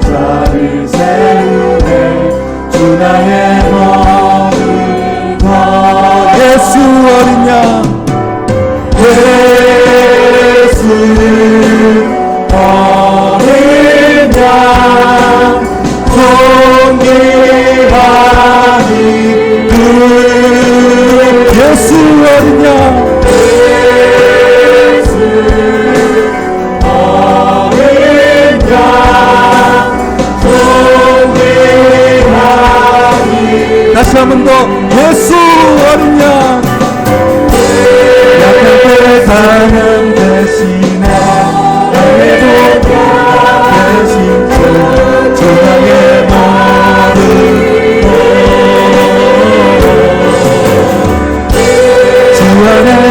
자를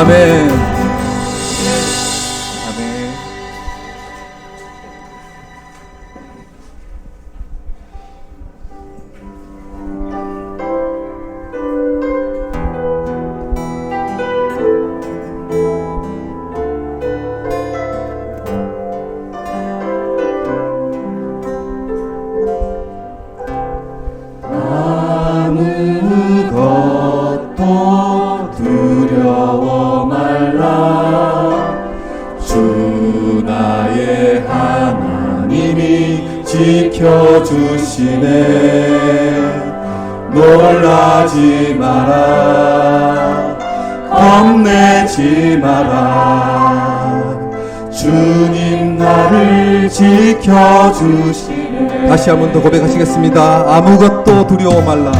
아 주시네. 놀라지 마라. 겁내지 마라. 주님 나를 지켜주시네. 다시 한 번 더 고백하시겠습니다. 아무것도 두려워 말라.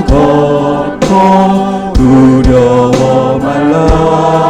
아무것도 두려워 말라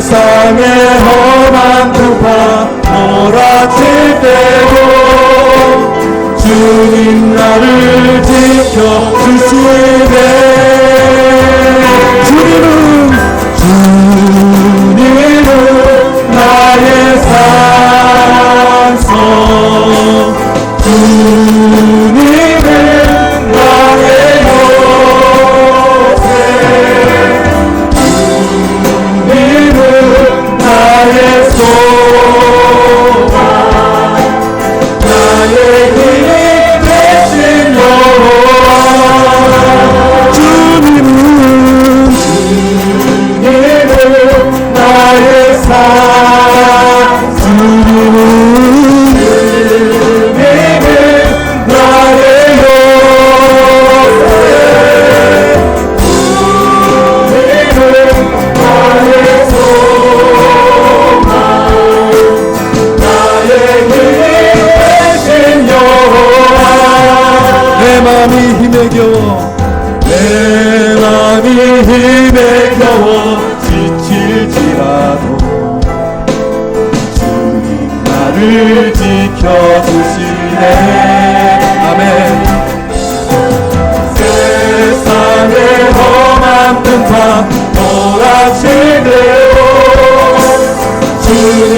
세상의 험한 두파 몰아칠 때도 주님 나를 지켜 주시네. 주님은 주 주님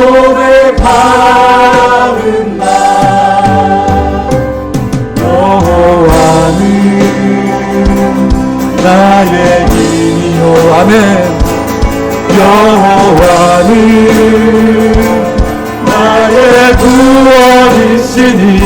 아멘. 여호와는 나의 구원이시니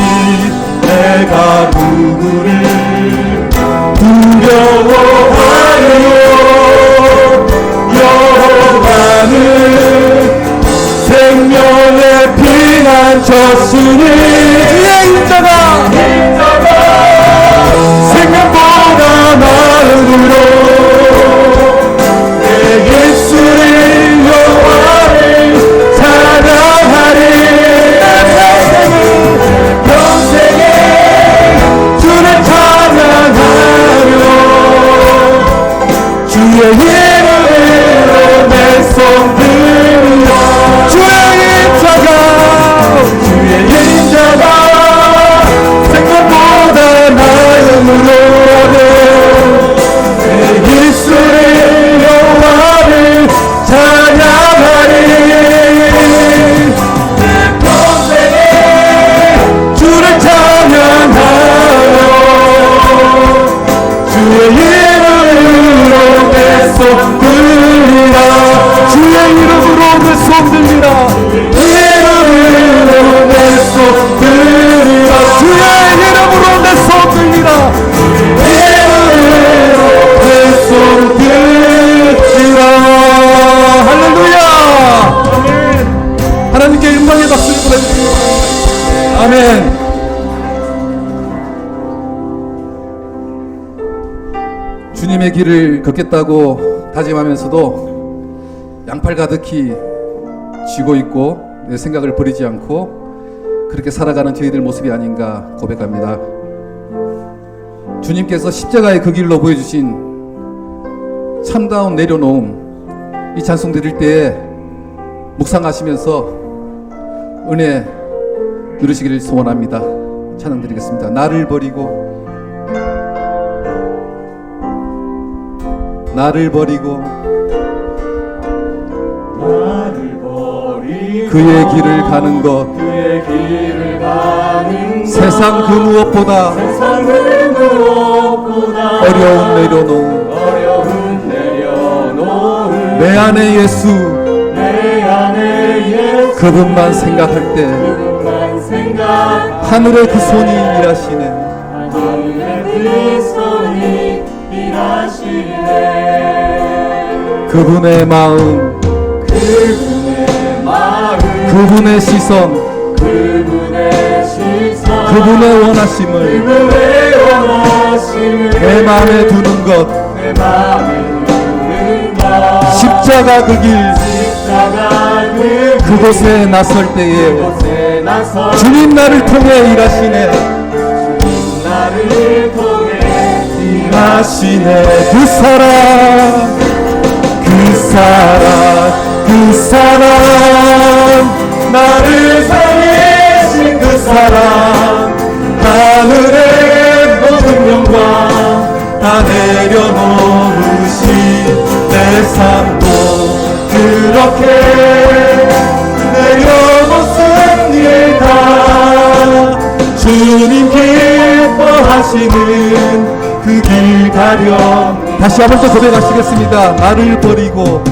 길을 걷겠다고 다짐하면서도 양팔 가득히 쥐고 있고 내 생각을 버리지 않고 그렇게 살아가는 저희들 모습이 아닌가 고백합니다. 주님께서 십자가의 그 길로 보여주신 참다운 내려놓음 이 찬송 드릴 때에 묵상하시면서 은혜 누리시기를 소원합니다. 찬양 드리겠습니다. 나를 버리고 나를 버리고 나를 버리고 그의 길을 가는 것. 그의 길을 가는 것. 세상 그 무엇보다 세상 그 무엇보다 어려움 내려놓음 어려움 내려놓은 내 안에 예수. 안에 예수. 그분만 생각할 때 그분만 생각 하늘의 그 손이 일하시는 하늘의 그 그분의 마음 그분의 마음 그분의 시선 그분의 시선 그분의 원하심을 그분의 원하심을 내 마음에 두는 것. 내 마음에 두는 것 십자가 그길 십자가 그 그곳에 나설 때에 곳에 나서 주님 나를 통해 일하시네. 나를 통해 일하시네. 그 사랑 그 사랑 그 사랑 나를 살리신 그 사랑 하늘의 모든 영광 다 내려놓으신 내 삶도 그렇게 내려놓습니다. 주님 기뻐하시는 그 길 가렴 다시 한번 더 고백하시겠습니다. 나를 버리고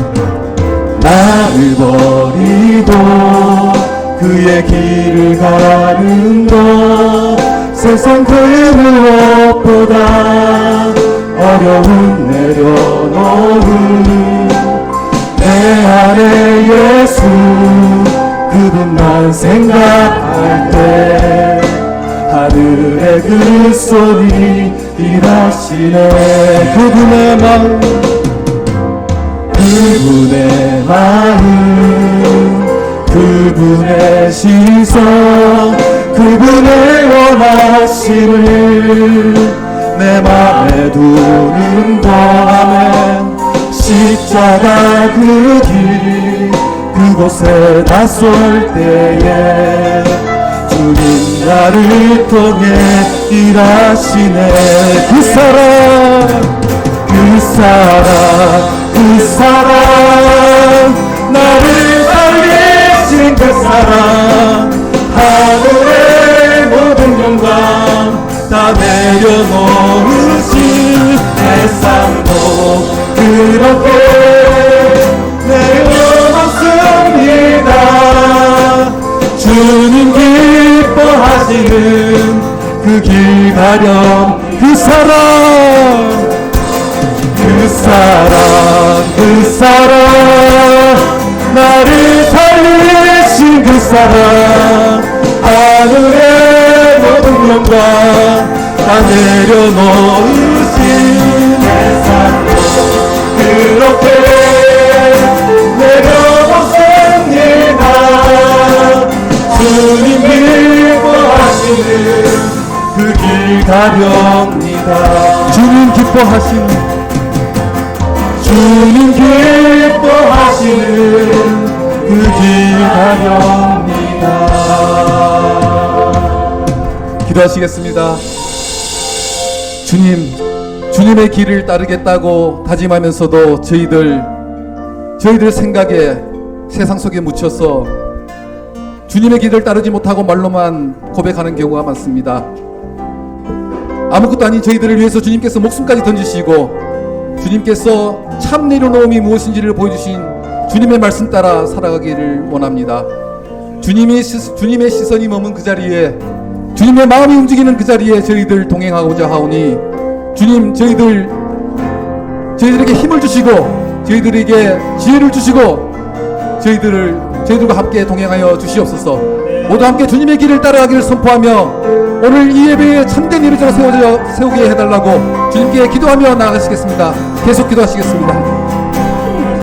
나를 버리고 그의 길을 가는 것 세상 그 무엇보다 어려운 내려놓음 내 안에 예수 그분만 생각할 때 하늘의 그 소리 일하시네. 그분의 마음 그분의 마음 그분의 시선 그분의 원하심을 내 맘에 두는 밤에 십자가 그 길 그곳에 나설 때에 주님 나를 통해 일하시네. 그 사랑 그 사랑 그 사랑 나를 살리신 그 사랑 하늘의 모든 영광 다 내려놓으신 내 삶도 그렇게 기뻐하시는 그 길 가렴 그 사랑. 그 사랑 그 사랑. 나를 살리신 그 사랑. 하늘의 모든 영광 다 내려놓으신 내 삶도 그렇게 주님 기 뻐하시는 그길 가렵니다. 주님 기뻐하시는 주님 기뻐하시는 그 길 가렵니다. 기도하시겠습니다. 주님 주님의 길을 따르겠다고 다짐하면서도 저희들 저희들 생각에 세상 속에 묻혀서 주님의 길을 따르지 못하고 말로만 고백하는 경우가 많습니다. 아무것도 아닌 저희들을 위해서 주님께서 목숨까지 던지시고 주님께서 참 내려놓음이 무엇인지를 보여주신 주님의 말씀 따라 살아가기를 원합니다. 주님의, 시, 주님의 시선이 머문 그 자리에 주님의 마음이 움직이는 그 자리에 저희들 동행하고자 하오니 주님 저희들 저희들에게 힘을 주시고 저희들에게 지혜를 주시고 저희들을 저희들과 함께 동행하여 주시옵소서. 모두 함께 주님의 길을 따라가기를 선포하며 오늘 이 예배에 참된 예배자로 세워져 세우게 해달라고 주님께 기도하며 나아가시겠습니다. 계속 기도하시겠습니다.